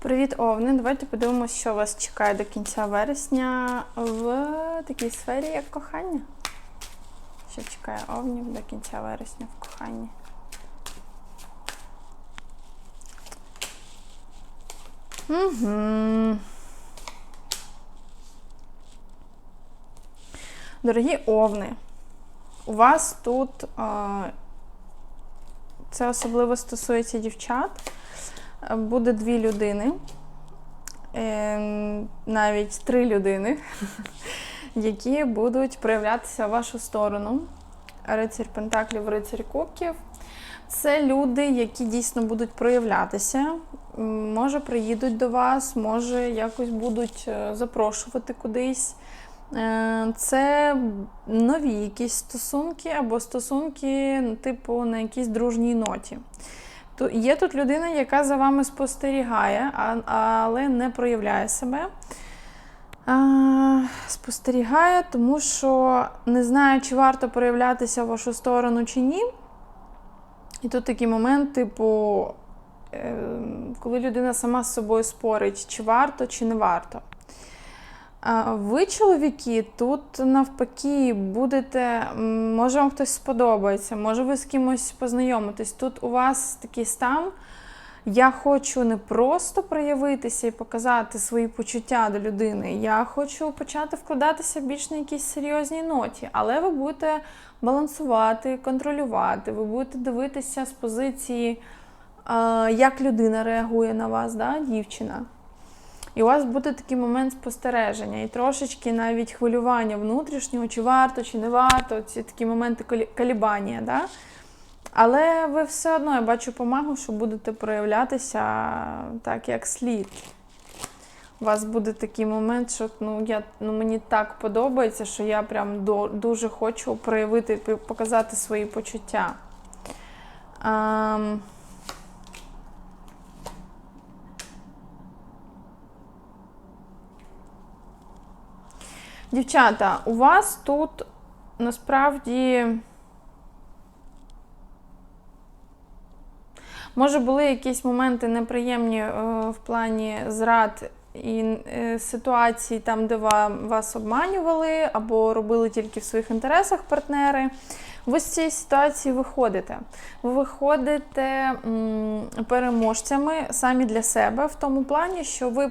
Привіт, Овни! Давайте подивимося, що вас чекає до кінця вересня в такій сфері, як кохання. Що чекає овнів до кінця вересня в коханні? Угу. Дорогі овни, у вас тут це особливо стосується дівчат. Буде дві людини, е, навіть три людини, які будуть проявлятися в вашу сторону. Рицарь Пентаклів, рицарь Кубків. Це люди, які дійсно будуть проявлятися. Може, приїдуть до вас, може, якось будуть е, запрошувати кудись. Е, Це нові якісь стосунки або стосунки, ну, типу, на якійсь дружній ноті. Ту- Є тут людина, яка за вами спостерігає, але не проявляє себе. Спостерігає, тому що не знає, чи варто проявлятися в вашу сторону чи ні. І тут такий момент, типу, е, коли людина сама з собою спорить, чи варто, чи не варто. Ви, чоловіки, тут навпаки будете, може вам хтось сподобається, може ви з кимось познайомитесь. Тут у вас такий стан. Я хочу не просто проявитися і показати свої почуття до людини. Я хочу почати вкладатися більш на якісь серйозній ноті, але ви будете балансувати, контролювати, ви будете дивитися з позиції, як людина реагує на вас, да, дівчина. І у вас буде такий момент спостереження і трошечки навіть хвилювання внутрішнього, чи варто, чи не варто, ці такі моменти колібання. Да? Але ви все одно, я бачу помагу, що будете проявлятися так, як слід. У вас буде такий момент, що ну, я, ну, мені так подобається, що я прям до, дуже хочу проявити, показати свої почуття. Ем, Дівчата, у вас тут насправді. Може, були якісь моменти неприємні е, в плані зрад і е, ситуацій, там, де вас обманювали або робили тільки в своїх інтересах партнери. Ви з цієї ситуації виходите. Ви виходите переможцями самі для себе, в тому плані, що ви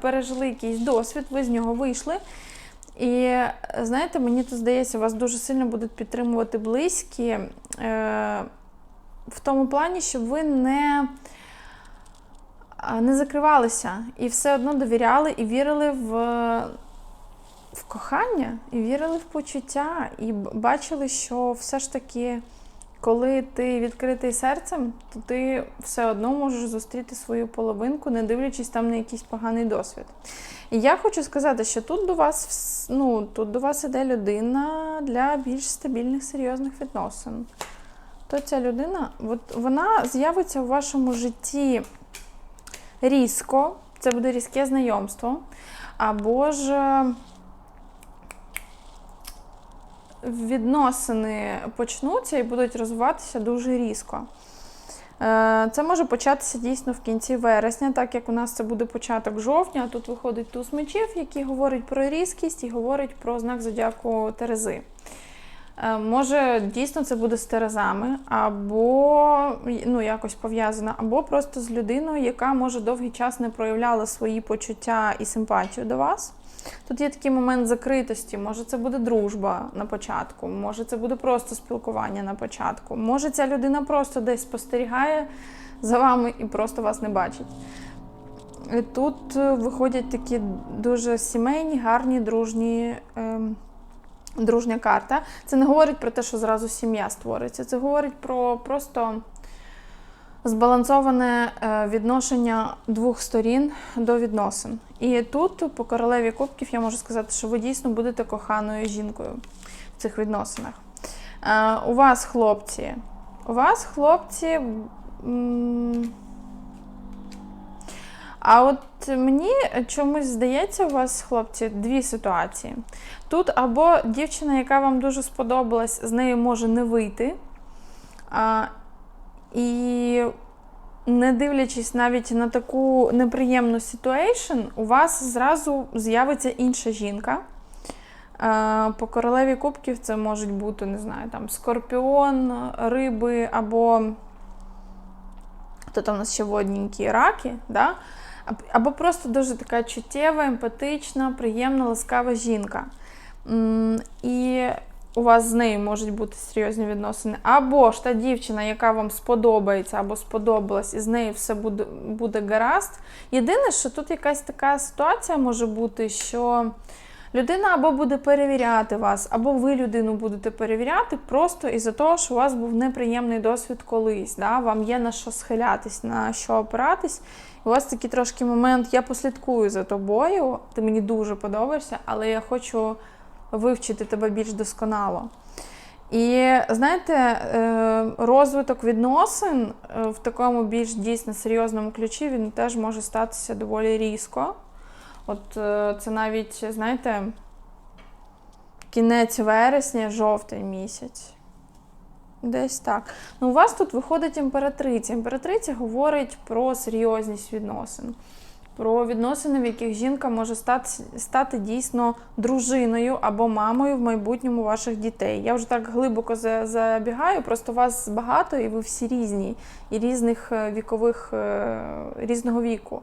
пережили якийсь досвід, ви з нього вийшли. І знаєте, мені тут здається, вас дуже сильно будуть підтримувати близькі е, в тому плані, щоб ви не, не закривалися і все одно довіряли і вірили в, в кохання, і вірили в почуття, і бачили, що все ж таки, коли ти відкритий серцем, то ти все одно можеш зустріти свою половинку, не дивлячись там на якийсь поганий досвід. І я хочу сказати, що тут до вас ну, тут до вас іде людина для більш стабільних серйозних відносин. То ця людина, от вона з'явиться в вашому житті різко, це буде різке знайомство, або ж відносини почнуться і будуть розвиватися дуже різко. Е, Це може початися дійсно в кінці вересня, так як у нас це буде початок жовтня, а тут виходить туз мечів, який говорить про різкість і говорить про знак зодіаку Терези. Е, Може, дійсно це буде з Терезами, або ну, якось пов'язано, або просто з людиною, яка може довгий час не проявляла свої почуття і симпатію до вас. Тут є такий момент закритості. Може, це буде дружба на початку, може, це буде просто спілкування на початку. Може, ця людина просто десь спостерігає за вами і просто вас не бачить. І Тут е, виходять такі дуже сімейні, гарні, дружні. ем, Дружня карта. Це не говорить про те, що зразу сім'я створиться. Це говорить про просто збалансоване е, відношення двох сторін до відносин. І тут, по королеві кубків, я можу сказати, що ви дійсно будете коханою жінкою в цих відносинах. Е, У вас, хлопці, у вас, хлопці. А от мені чомусь здається, у вас, хлопці, дві ситуації. Тут або дівчина, яка вам дуже сподобалась, з нею може не вийти. І не дивлячись навіть на таку неприємну ситуейшн, у вас зразу з'явиться інша жінка. Е, По королеві кубків це можуть бути, не знаю, там скорпіон, риби або хто там у нас ще водненькі раки, да? Або просто дуже така чуттєва, емпатична, приємна, ласкава жінка. І у вас з нею можуть бути серйозні відносини. Або ж та дівчина, яка вам сподобається або сподобалась, і з нею все буде, буде гаразд. Єдине, що тут якась така ситуація може бути, що людина або буде перевіряти вас, або ви людину будете перевіряти просто із-за того, що у вас був неприємний досвід колись. Да? Вам є на що схилятись, на що опиратись. У вас такий трошки момент, я послідкую за тобою, ти мені дуже подобаєшся, але я хочу вивчити тебе більш досконало. І знаєте, е, розвиток відносин е, в такому більш дійсно серйозному ключі він теж може статися доволі різко. От е, це навіть, знаєте, кінець вересня, жовтень місяць. Десь так. Ну, у вас тут виходить імператриця. Імператриця говорить про серйозність відносин, про відносини, в яких жінка може стати, стати дійсно дружиною або мамою в майбутньому ваших дітей. Я вже так глибоко забігаю, просто вас багато і ви всі різні, і різних е, вікових, е, різного віку.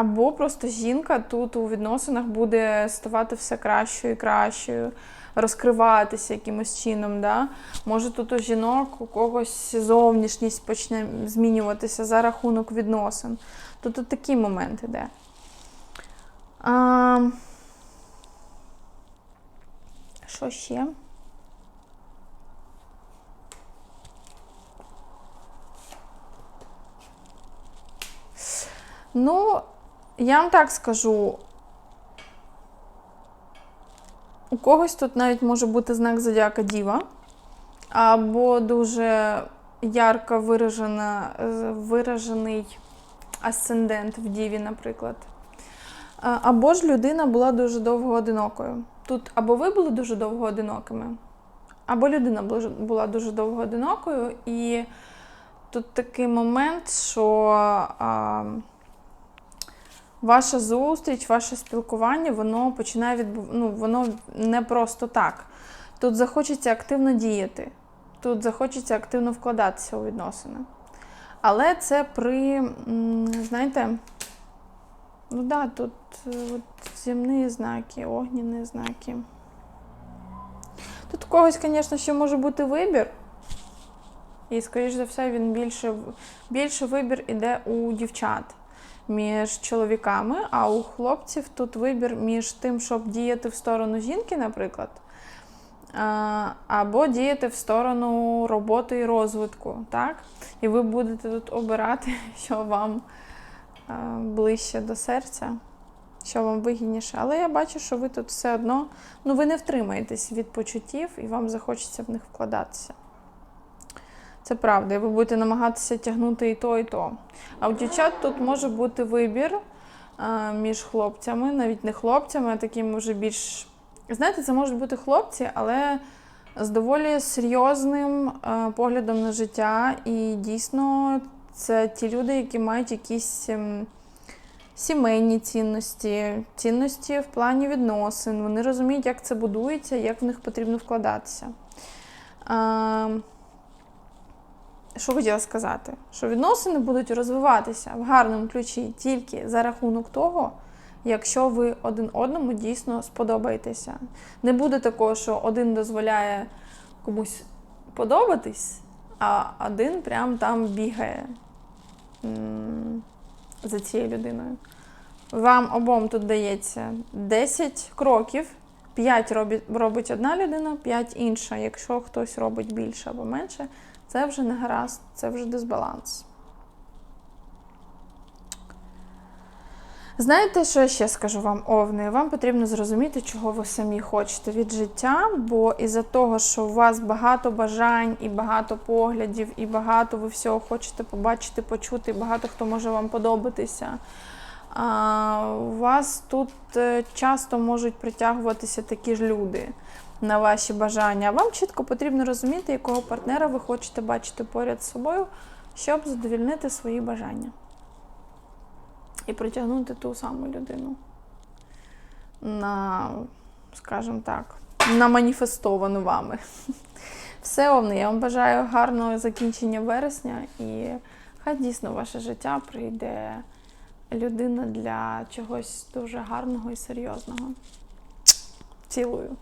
Або просто жінка тут у відносинах буде ставати все кращою і кращою, розкриватися якимось чином. Да? Може тут у жінок у когось зовнішність почне змінюватися за рахунок відносин. Тут от такий момент іде. А... Що ще? Ну, я вам так скажу. У когось тут навіть може бути знак зодіака Діва, або дуже ярко виражена, е, виражений асцендент в Діві, наприклад. Або ж людина була дуже довго одинокою. Тут або ви були дуже довго одинокими, або людина була дуже довго одинокою, і тут такий момент, що. А, Ваша зустріч, ваше спілкування, воно починає відбув... ну, воно не просто так. Тут захочеться активно діяти, тут захочеться активно вкладатися у відносини. Але це при, знаєте, ну да, тут е, от, земні знаки, огняні знаки. Тут у когось, звісно, ще може бути вибір. І, скоріш за все, він більше, більше вибір іде у дівчат між чоловіками, а у хлопців тут вибір між тим, щоб діяти в сторону жінки, наприклад, або діяти в сторону роботи і розвитку. Так? І ви будете тут обирати, що вам ближче до серця, що вам вигідніше. Але я бачу, що ви тут все одно ну, ви не втримаєтесь від почуттів і вам захочеться в них вкладатися. Це правда, і ви будете намагатися тягнути і то, і то. А у дівчат тут може бути вибір між хлопцями, навіть не хлопцями, а такими вже більш. Знаєте, це можуть бути хлопці, але з доволі серйозним поглядом на життя. І дійсно це ті люди, які мають якісь ем, сімейні цінності, цінності в плані відносин. Вони розуміють, як це будується, як в них потрібно вкладатися. Що хотіла сказати? Що відносини будуть розвиватися в гарному ключі тільки за рахунок того, якщо ви один одному дійсно сподобаєтеся. Не буде такого, що один дозволяє комусь подобатись, а один прям там бігає за цією людиною. Вам обом тут дається 10 кроків, 5 робить, робить одна людина, 5 інша. Якщо хтось робить більше або менше, це вже не гаразд, це вже дисбаланс. Знаєте, що я ще скажу вам, овни? Вам потрібно зрозуміти, чого ви самі хочете від життя, бо із-за того, що у вас багато бажань і багато поглядів, і багато ви всього хочете побачити, почути, і багато хто може вам подобатися. У вас тут е, часто можуть притягуватися такі ж люди на ваші бажання. Вам чітко потрібно розуміти, якого партнера ви хочете бачити поряд з собою, щоб задовільнити свої бажання. І притягнути ту саму людину на, скажімо так, на маніфестовану вами. Все овне, я вам бажаю гарного закінчення вересня і хай дійсно ваше життя прийде людина для чогось дуже гарного і серйозного. Цілую.